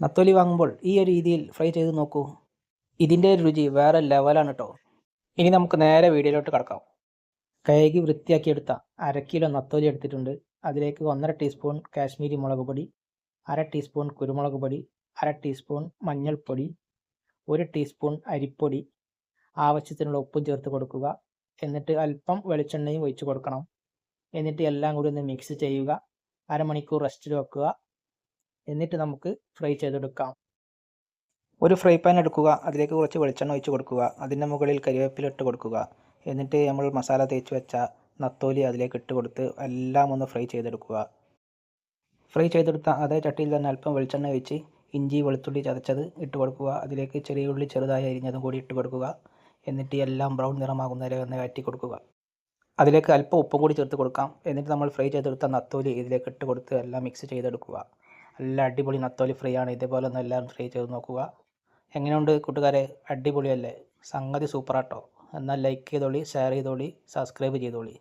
നത്തോലി വാങ്ങുമ്പോൾ ഈ ഒരു രീതിയിൽ ഫ്രൈ ചെയ്ത് നോക്കൂ. ഇതിന്റെ രുചി വേറെ ലെവലാണ് കേട്ടോ ഇനി നമുക്ക് നേരെ വീഡിയോയിലോട്ട് കിടക്കാം. കഴുകി വൃത്തിയാക്കിയെടുത്ത അര കിലോ നത്തോലി എടുത്തിട്ടുണ്ട്. അതിലേക്ക് ഒന്നര ടീസ്പൂൺ കാശ്മീരി മുളക് പൊടി അര ടീസ്പൂൺ കുരുമുളക് പൊടി അര ടീസ്പൂൺ മഞ്ഞൾപ്പൊടി ഒരു ടീസ്പൂൺ അരിപ്പൊടി ആവശ്യത്തിനുള്ള ഉപ്പും ചേർത്ത് കൊടുക്കുക. എന്നിട്ട് അല്പം വെളിച്ചെണ്ണയും ഒഴിച്ചു കൊടുക്കണം. എന്നിട്ട് എല്ലാം കൂടി ഒന്ന് മിക്സ് ചെയ്യുക. അരമണിക്കൂർ റെസ്റ്റിൽ വെക്കുക. എന്നിട്ട് നമുക്ക് ഫ്രൈ ചെയ്തെടുക്കാം. ഒരു ഫ്രൈ പാൻ എടുക്കുക അതിലേക്ക് കുറച്ച് വെളിച്ചെണ്ണ ഒഴിച്ച് കൊടുക്കുക അതിന്റെ മുകളിൽ കരിവേപ്പില ഇട്ട് കൊടുക്കുക. എന്നിട്ട് നമ്മൾ മസാല തേച്ച് വെച്ച നത്തോലി അതിലേക്ക് ഇട്ട് കൊടുത്ത് എല്ലാം ഒന്ന് ഫ്രൈ ചെയ്തെടുക്കുക. ഫ്രൈ ചെയ്തെടുത്ത അതേ ചട്ടിയിൽ തന്നെ അല്പം വെളിച്ചെണ്ണ ഒഴിച്ച് ഇഞ്ചി വെളുത്തുള്ളി ചതച്ചത് ഇട്ട് കൊടുക്കുക. അതിലേക്ക് ചെറിയ ഉള്ളി ചെറുതായി അരിഞ്ഞതും കൂടി ഇട്ട് കൊടുക്കുക. എന്നിട്ട് എല്ലാം ബ്രൗൺ നിറമാകുന്നവരെ ഒന്ന് വഴറ്റി കൊടുക്കുക. അതിലേക്ക് അല്പം ഉപ്പും കൂടി ചേർത്ത് കൊടുക്കാം. എന്നിട്ട് നമ്മൾ ഫ്രൈ ചെയ്തെടുത്ത നത്തോലി ഇതിലേക്ക് ഇട്ട് കൊടുത്ത് എല്ലാം മിക്സ് ചെയ്തെടുക്കുക. നല്ല അടിപൊളി നത്തോലി ഫ്രീ ആണ്. ഇതേപോലെ ഒന്ന് എല്ലാവരും ട്രൈ ചെയ്ത് നോക്കുക. എങ്ങനെയുണ്ട് കൂട്ടുകാരെ? അടിപൊളിയല്ലേ? സംഗതി സൂപ്പറാട്ടോ എന്നാൽ ലൈക്ക് ചെയ്തോളി ഷെയർ ചെയ്തോളി സബ്സ്ക്രൈബ് ചെയ്തോളി.